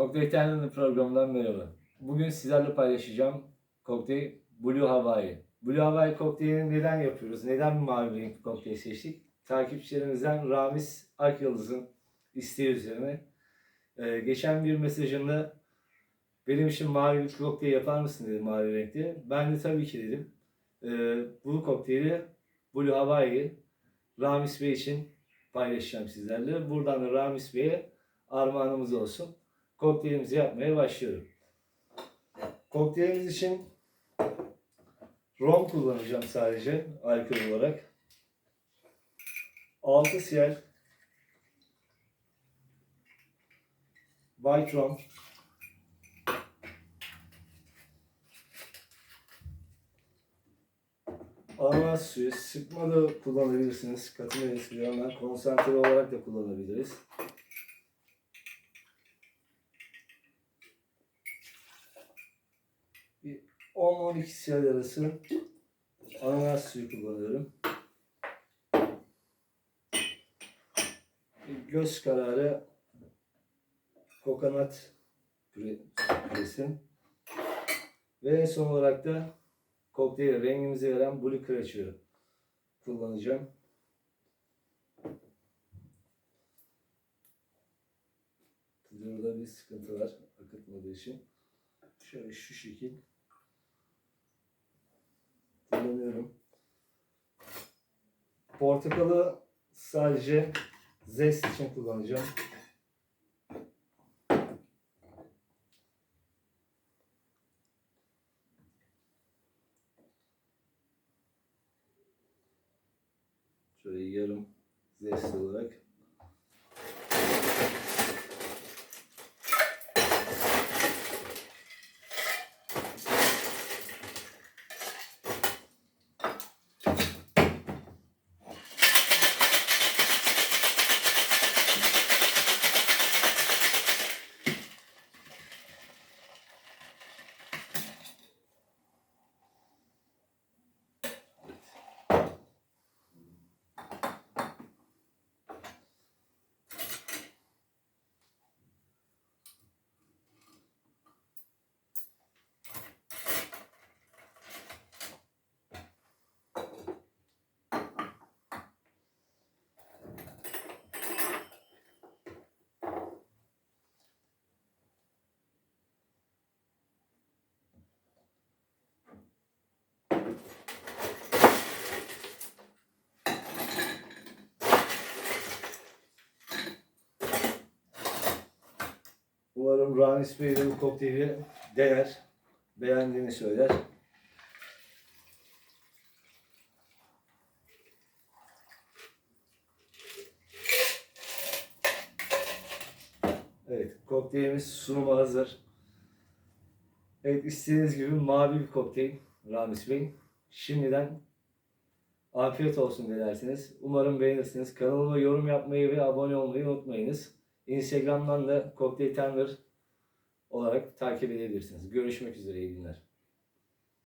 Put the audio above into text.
Kokteyl Tender'ın programından merhaba. Bugün sizlerle paylaşacağım kokteyl Blue Hawaii. Blue Hawaii kokteylini neden yapıyoruz? Neden mavi renkli kokteyl seçtik? Takipçilerimizden Ramiz Akyıldız'ın isteği üzerine. Ee, geçen bir mesajında benim için mavi bir kokteyl yapar mısın dedi mavi renkli. Ben de tabii ki dedim. Ee, bu kokteyli Blue Hawaii Ramiz Bey için paylaşacağım sizlerle. Buradan da Ramiz Bey'e armağanımız olsun. Kokteylimizi yapmaya başlıyorum. Kokteylimiz için rom kullanacağım sadece alkol olarak. 6 siyah white rum Ananas suyu sıkma da kullanabilirsiniz. Katı meyvesinden konsantre olarak da kullanabiliriz. Bir 10-12 siyah arası ananas suyu kullanıyorum. Bir göz kararı kokonat püre- püresi. Ve son olarak da kokteyl rengimizi veren Blue Crusher'ı kullanacağım. Burada bir sıkıntı var akıtmadığı için. Şöyle şu şekil kullanıyorum. Portakalı sadece zest için kullanacağım. Şöyle yarım zest olarak. Umarım Ramis Bey de bu kokteyli dener. Beğendiğini söyler. Evet, kokteylimiz sunuma hazır. Evet, istediğiniz gibi mavi bir kokteyl Ramis Bey. Şimdiden afiyet olsun dilersiniz. Umarım beğenirsiniz. Kanalıma yorum yapmayı ve abone olmayı unutmayınız. Instagram'dan da Cocktail Tender olarak takip edebilirsiniz. Görüşmek üzere iyi günler.